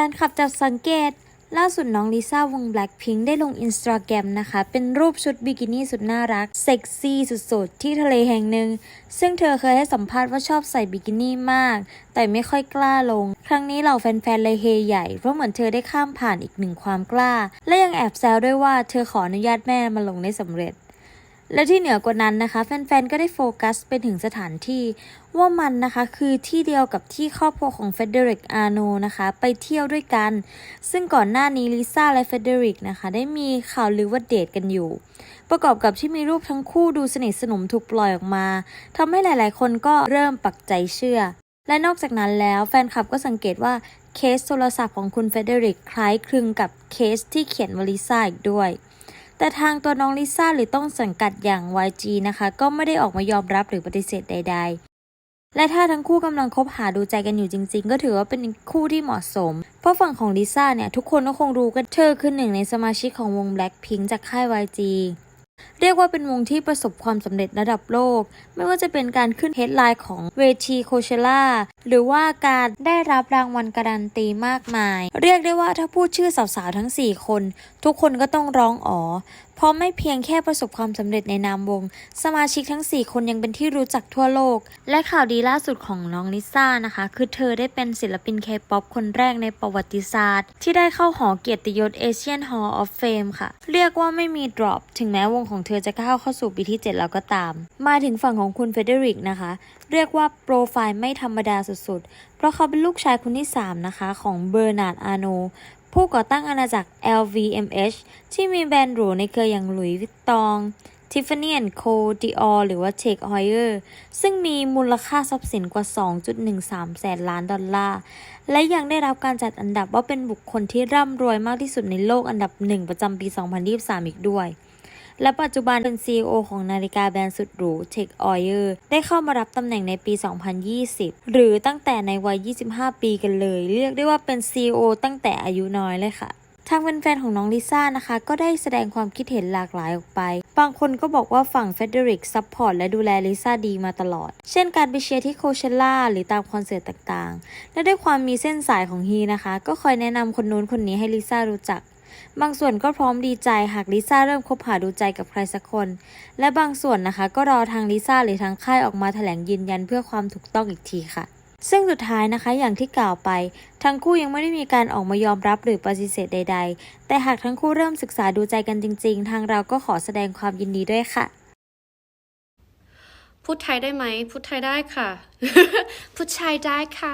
ฟนคลับจับสังเกต ล่าสุดน้องลิซ่าวง Blackpink ได้ลงอินสตาแกรมนะคะ เป็นรูปชุดบิกินี่สุดน่ารัก เซ็กซี่สุดๆ ที่ทะเลแห่งหนึ่ง ซึ่งเธอเคยให้สัมภาษณ์ว่าชอบใส่บิกินี่มาก แต่ไม่ค่อยกล้าลง ครั้งนี้เหล่าแฟนๆเลยเฮใหญ่ เพราะเหมือนเธอได้ข้ามผ่านอีกหนึ่งความกล้า และยังแอบแซวด้วยว่าเธอขออนุญาตแม่มาลงได้สำเร็จ และที่เหนือกว่านั้นนะคะ แฟนๆ ก็ได้โฟกัสไปถึงสถานที่ ว่ามันนะคะคือที่เดียวกับที่ครอบครัวของเฟเดริกอาโนนะคะ ไปเที่ยวด้วยกัน ซึ่งก่อนหน้านี้ลิซ่าและเฟเดริกนะคะ ได้มีข่าวลือว่าเดทกันอยู่ ประกอบกับที่มีรูปทั้งคู่ดูสนิทสนมถูกปล่อยออกมาทำให้หลายๆ คนก็เริ่มปักใจเชื่อ และนอกจากนั้นแล้วแฟนคลับก็สังเกตว่าเคสโทรศัพท์ของคุณเฟเดริกคล้ายคลึงกับเคสที่เขียนวลิซ่าอีกด้วย แต่ทางตัวน้องลิซ่าหรือต้องสังกัดอย่าง YG นะคะ ก็ไม่ได้ออกมายอมรับหรือปฏิเสธใด ๆ และถ้าทั้งคู่กำลังคบหาดูใจกันอยู่จริง ๆ ก็ถือว่าเป็นคู่ที่เหมาะสม เพราะฝั่งของลิซ่าเนี่ยทุกคนก็คงรู้กันเธอคือหนึ่งในสมาชิกของวง Blackpink จากค่าย YG เรียกว่าเป็นวงที่ประสบความสำเร็จระดับโลก ไม่ว่าจะเป็นการขึ้นเฮดไลน์ของเวทีโคเชล่าหรือว่าการได้รับรางวัลการันตีมากมาย เรียกได้ว่าถ้าพูดชื่อสาวๆทั้ง 4 คน ทุกคนก็ต้องร้องอ๋อ เพราะไม่เพียงแค่ประสบความสำเร็จในนามวง สมาชิกทั้ง 4 คนยังเป็นที่รู้จักทั่วโลก และข่าวดีล่าสุดของน้องลิซ่านะคะ คือเธอได้เป็นศิลปินเคป๊อปคนแรกในประวัติศาสตร์ ที่ได้เข้าหอเกียรติยศ Asian Hall of Fame ค่ะ เรียกว่าไม่มี drop ถึงแม้วงของเธอจะก้าวเข้าสู่ปีที่ 7 แล้วก็ตาม มาถึงฝั่งของคุณเฟเดริกนะคะ เรียกว่าโปรไฟล์ไม่ธรรมดาสุดๆ เพราะเขาเป็นลูกชายคนที่ 3 นะคะ ของเบอร์นาร์ดอาโน ผู้ก่อตั้งอาณาจักร LVMH ที่มีแบรนด์หรูในเครืออย่างหลุยส์วิตตอง Tiffany Co, Dior หรือว่า Tag Heuer ซึ่งมีมูลค่าทรัพย์สินกว่า 2.13 แสนล้านดอลลาร์ และยังได้รับการจัดอันดับว่าเป็นบุคคลที่ร่ำรวยมากที่สุดในโลกอันดับหนึ่งประจำปี 2023 อีกด้วย และปัจจุบันเป็น CEO ของนาฬิกาแบรนด์สุดหรู Tag Heuer ได้เข้ามารับตำแหน่งในปี 2020 หรือตั้งแต่ในวัย 25 ปีกันเลย เรียกได้ว่าเป็น CEO ตั้งแต่อายุน้อยเลยค่ะทางแฟนๆของน้องลิซ่านะคะ ก็ได้แสดงความคิดเห็นหลากหลายออกไป บางคนก็บอกว่าฝั่งเฟเดริกซัพพอร์ตและดูแลลิซ่าดีมาตลอด เช่นการไปเชียร์ที่โคเชล่าหรือตามคอนเสิร์ตต่างๆ และด้วยความมีเส้นสายของฮีนะคะ ก็คอยแนะนำคนนู้นคนนี้ให้ลิซ่ารู้จัก บางส่วนก็พร้อมดีใจหากลิซ่าเริ่มคบหาดูใจกับใครสักคน และบางส่วนนะคะ ก็รอทางลิซ่าหรือทางค่ายออกมาแถลงยืนยันเพื่อความถูกต้องอีกทีค่ะ ซึ่งสุดท้ายนะคะอย่างที่กล่าวไป ทั้งคู่ยังไม่ได้มีการออกมายอมรับหรือปฏิเสธใด ๆ แต่หากทั้งคู่เริ่มศึกษาดูใจกันจริง ๆ ทางเราก็ขอแสดงความยินดีด้วยค่ะ พูดไทยได้ไหมพูดไทยได้ค่ะ พูดไทยได้ค่ะ